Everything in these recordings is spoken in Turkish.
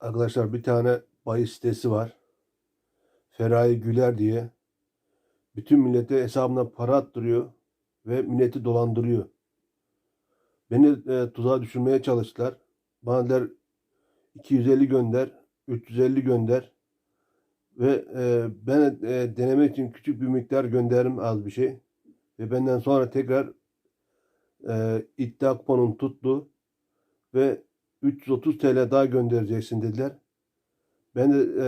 Arkadaşlar bir tane bahis sitesi var. Feraye Güler diye. Bütün millete hesabına para attırıyor ve milleti dolandırıyor. Beni e, tuzağa düşürmeye çalıştılar. Bana der 250 gönder, 350 gönder ve e, ben e, denemek için küçük bir miktar gönderirim az bir şey. Ve benden sonra tekrar e, iddia kuponum tuttu ve 330 TL daha göndereceksin dediler. Ben de e,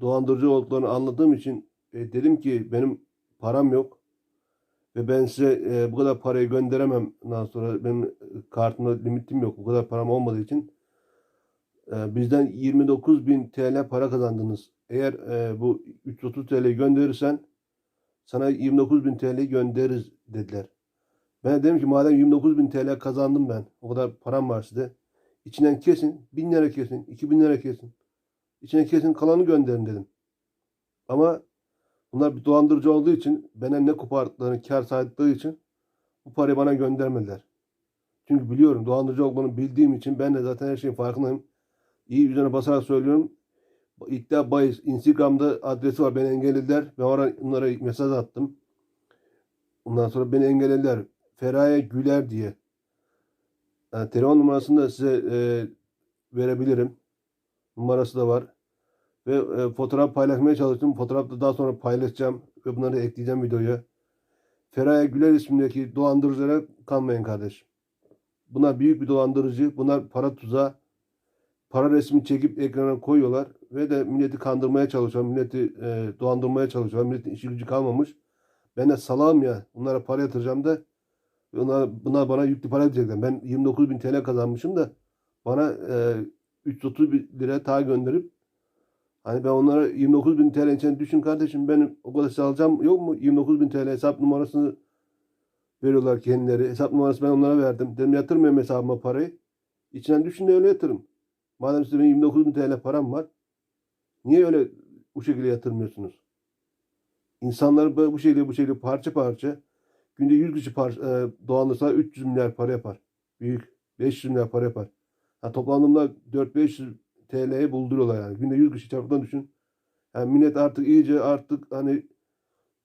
dolandırıcı olduklarını anladığım için e, dedim ki benim param yok ve ben size e, bu kadar parayı gönderemem. Ondan sonra benim kartımda limitim yok. Bu kadar param olmadığı için e, bizden 29 bin TL para kazandınız. Eğer e, bu 330 TL gönderirsen sana 29 bin TL göndeririz dediler. Ben de dedim ki madem 29 bin TL kazandım ben. O kadar param var size. İçinden kesin. 1000 lira kesin. 2000 lira kesin. İçine kesin kalanı gönderin dedim. Ama bunlar bir dolandırıcı olduğu için benden ne koparttıklarını kar saydıkları için bu parayı bana göndermediler. Çünkü biliyorum dolandırıcı olduğunu bildiğim için ben de zaten her şeyin farkındayım. İyi üzerine basarak söylüyorum. İddia bahis Instagram'da adresi var. Beni engellediler. Ben oraya onlara mesaj attım. Ondan sonra beni engellediler. Feraye Güler diye. Yani telefon numarasını da size e, verebilirim. Numarası da var. Ve e, fotoğraf paylaşmaya çalıştım. Fotoğrafı da daha sonra paylaşacağım. Ve bunları ekleyeceğim videoya. Feraye Güler ismindeki dolandırıcılara kanmayın kardeşim. Bunlar büyük bir dolandırıcı. Bunlar para tuzağı. Para resmi çekip ekrana koyuyorlar. Ve de milleti kandırmaya çalışıyorlar. Milleti e, dolandırmaya çalışıyorlar. Milletin işi gücü kalmamış. Ben de salağım ya. Bunlara para yatıracağım da Bunlar, bunlar bana yüklü para edecekler. Ben 29 bin TL kazanmışım da bana e, 330 bin lira daha gönderip hani ben onlara 29 bin TL için düşün kardeşim benim o kadar size alacağım yok mu? 29 bin TL hesap numarasını veriyorlar kendileri. Hesap numarası ben onlara verdim. Dedim yatırmıyorum hesabıma parayı. İçinden düşün de öyle yatırım. Madem size benim 29 bin TL param var. Niye öyle bu şekilde yatırmıyorsunuz? İnsanları bu şekilde bu şekilde parça parça Günde 100 kişi par e, dolandırsa 300 milyar para yapar. Büyük. 500 milyar para yapar. Ha, toplandığında 4-500 TL'ye bulduruyorlar yani. Günde 100 kişi çarpıdan düşün. Yani millet artık iyice artık hani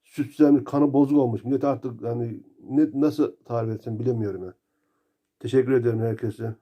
sütlenmiş, kanı bozuk olmuş. Millet artık hani ne, nasıl tarif etsem bilemiyorum ya. Teşekkür ederim herkese.